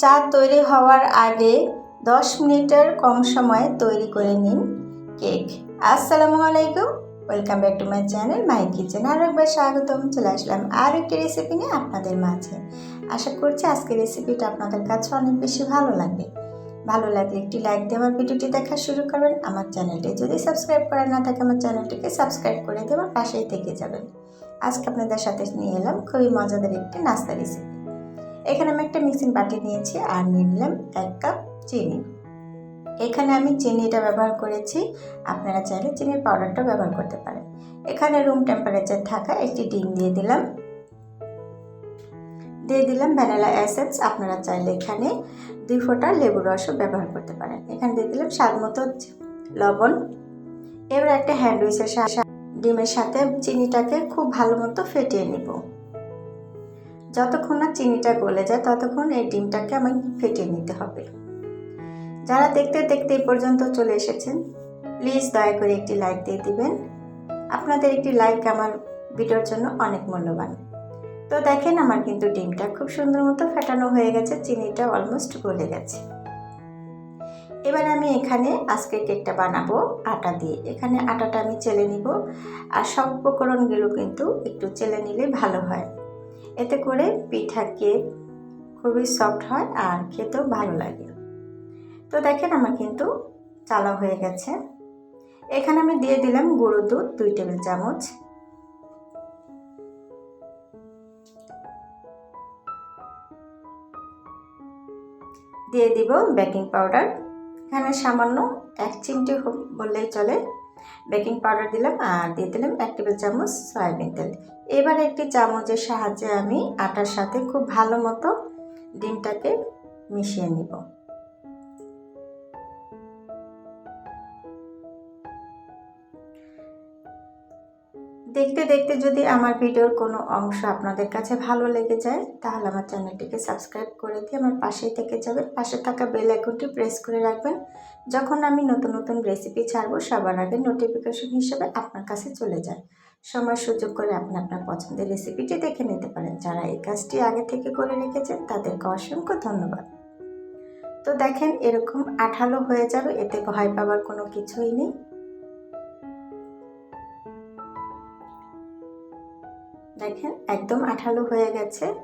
চা তৈরি হওয়ার আগে দশ মিনিটের কম সময়ে তৈরি করে নিন কেক। আসসালামু আলাইকুম। Welcome back to my channel my kitchen. আর একবার স্বাগতম। চলে আসলাম আর একটি রেসিপি নিয়ে আপনাদের মাঝে। আশা করছি আজকের রেসিপিটা আপনাদের কাছে অনেক বেশি ভালো লাগবে। ভালো লাগলে একটি লাইক দিয়ে আমার ভিডিওটি দেখা শুরু করবেন। আমার চ্যানেলটি যদি সাবস্ক্রাইব করা না থাকে, আমার চ্যানেলটিকে সাবস্ক্রাইব করে দিয়ে পাশেই থেকে যাবেন। আজকে আপনাদের সাথে নিয়ে এলাম খুবই মজাদার একটি নাস্তা রেসিপি এখানে আমি একটা মিক্সিং বাটি নিয়েছি আর নিয়ে নিলাম এক কাপ চিনি। এখানে আমি চিনিটা ব্যবহার করেছি। আপনারা চাইলে চিনির পাউডারটা ব্যবহার করতে পারেন। এখানে রুম টেম্পারেচার থাকা একটি ডিম দিয়ে দিলাম। দিয়ে দিলাম ভ্যানিলা অ্যাসেন্স আপনারা চাইলে এখানে দুই ফোঁটা লেবুর রসও ব্যবহার করতে পারেন। এখানে দিয়ে দিলাম স্বাদ মতো লবণ। এবার একটা হ্যান্ড উইচের সাথে ডিমের সাথে চিনিটাকে খুব ভালো মতো ফেটিয়ে নিব। যতক্ষণ না চিনিটা গলে যায়, ততক্ষণ এই ডিমটাকে আমাকে ফেটিয়ে নিতে হবে। যারা দেখতে দেখতে এই পর্যন্ত চলে এসেছেন প্লিজ দয়া করে একটি লাইক দিয়ে দিবেন। আপনাদের একটি লাইক আমার ভিডিওর জন্য অনেক মূল্যবান। তো দেখেন আমার কিন্তু ডিমটা খুব সুন্দর মতো ফেটানো হয়ে গেছে, চিনিটা অলমোস্ট গলে গেছে। এবার আমি এখানে আজকে কেকটা বানাবো, আটা দিয়ে। এখানে আটাটা আমি চেলে নিব, আর সব উপকরণগুলো কিন্তু একটু চেলে নিলে ভালো হয়। এতে করে পিঠা কেক খুবই সফট হয় আর খেতেও ভালো লাগে। তো দেখেন আমার কিন্তু চালা হয়ে গেছে। এখানে আমি দিয়ে দিলাম গুঁড়ো দুধ, দুই টেবিল চামচ। দিয়ে দিব বেকিং পাউডার। এখানে সামান্য এক চিমটি বললেই চলে। বেকিং পাউডার দিলাম আর দিয়ে দিলাম এক টেবিল চামচ সয়াবিন তেল। এবার একটি চামচের সাহায্যে আমি আটার সাথে খুব ভালো মতো ডিমটাকে মিশিয়ে নিব। দেখতে দেখতে যদি আমার ভিডিওর কোনো অংশ আপনাদের কাছে ভালো লেগে যায়, তাহলে আমার চ্যানেলটিকে সাবস্ক্রাইব করে দিয়ে আমার পাশেই থেকে যাবেন। পাশে থাকা বেল আইকনটি প্রেস করে রাখবেন। যখন আমি নতুন নতুন রেসিপি ছাড়বো, সবার আগে নোটিফিকেশন হিসেবে আপনার কাছে চলে যায়। সময় সুযোগ করে আপনি আপনার পছন্দের রেসিপিটি দেখে নিতে পারেন। যারা এই কাজটি আগে থেকে করে রেখেছেন, তাদেরকে অসংখ্য ধন্যবাদ। তো দেখেন, এরকম আঠালো হয়ে যাবে, এতে ভয় পাওয়ার কোনো কিছুই নেই। দেখেন, একদম আঠালো হয়ে গেছে।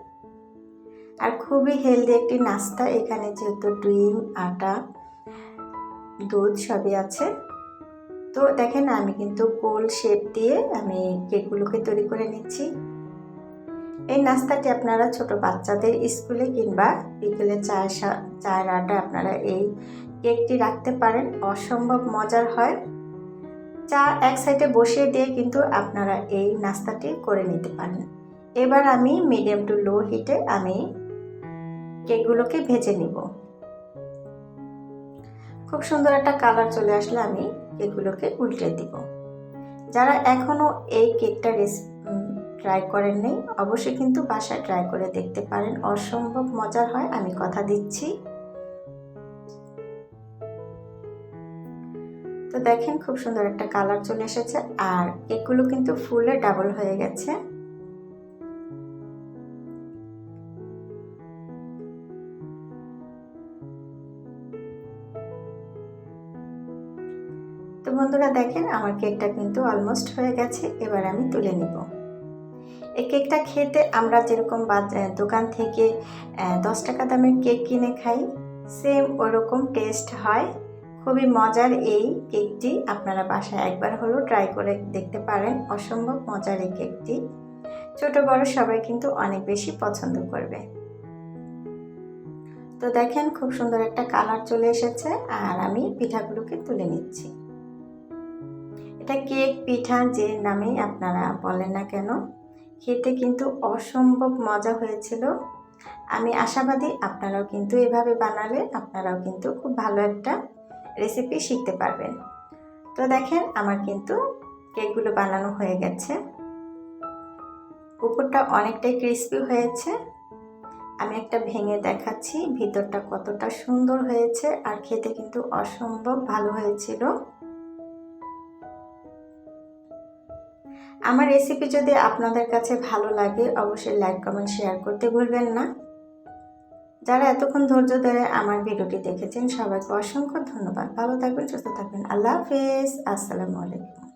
আর খুবই হেলদি একটি নাস্তা এখানে যেহেতু ডিম, আটা, দুধ সবই আছে। তো দেখেন, আমি কিন্তু গোল শেপ দিয়ে আমি কেকগুলোকে তৈরি করে নিচ্ছি। এই নাস্তাটি আপনারা ছোট বাচ্চাদের স্কুলে কিংবা বিকেলে চায়ের চায়ের আটা আপনারা এই কেকটি রাখতে পারেন। অসম্ভব মজার হয়। চা এক সাইডে বসিয়ে দিয়ে কিন্তু আপনারা এই নাস্তাটি করে নিতে পারেন। এবার আমি মিডিয়াম টু লো হিটে আমি কেকগুলোকে ভেজে নিব। খুব সুন্দর একটা কালার চলে আসলে আমি কেকগুলোকে উল্টে দিব। যারা এখনও এই কেকটা ট্রাই করেন নেই, অবশ্যই কিন্তু বাসায় ট্রাই করে দেখতে পারেন। অসম্ভব মজার হয়, আমি কথা দিচ্ছি। তো দেখেন খুব সুন্দর একটা কালার চলে এসেছে, আর কেকগুলো কিন্তু ফুলে ডাবল হয়ে গেছে। তো বন্ধুরা দেখেন, আমার কেকটা কিন্তু অলমোস্ট হয়ে গেছে, এবার আমি তুলে নিব। এই কেকটা খেতে আমরা যেরকম দোকান থেকে দশ টাকা দামের কেক কিনে খাই সেম ওরকম টেস্ট হয়। খুবই মজার এই কেকটি আপনারা বাসায় একবার হলেও ট্রাই করে দেখতে পারেন। অসম্ভব মজার এই কেকটি। ছোট, বড় সবাই কিন্তু অনেক বেশি পছন্দ করবে। তো দেখেন, খুব সুন্দর একটা কালার চলে এসেছে আর আমি পিঠাগুলোকে তুলে নিচ্ছি। এটা কেক পিঠা যে নামেই আপনারা বলেন না কেন, খেতে কিন্তু অসম্ভব মজা হয়েছিল। আমি আশাবাদী আপনারাও কিন্তু এভাবে বানালে আপনারাও কিন্তু খুব ভালো একটা রেসিপি শিখতে পারবেন। তো দেখেন আমার কিন্তু কেকগুলো বানানো হয়ে গেছে। উপরটা অনেকটাই ক্রিস্পি হয়েছে। আমি একটা ভেঙে দেখাচ্ছি, ভিতরটা কতটা সুন্দর হয়েছে আর খেতে কিন্তু অসম্ভব ভালো হয়েছিল। আমার রেসিপি যদি আপনাদের কাছে ভালো লাগে, অবশ্যই লাইক কমেন্ট শেয়ার করতে ভুলবেন না। যারা এতক্ষণ ধৈর্য ধরে আমার ভিডিওটি দেখেছেন, সবাইকে অসংখ্য ধন্যবাদ। ভালো থাকবেন, সুস্থ থাকবেন। আল্লাহ হাফেজ। আসসালামু আলাইকুম।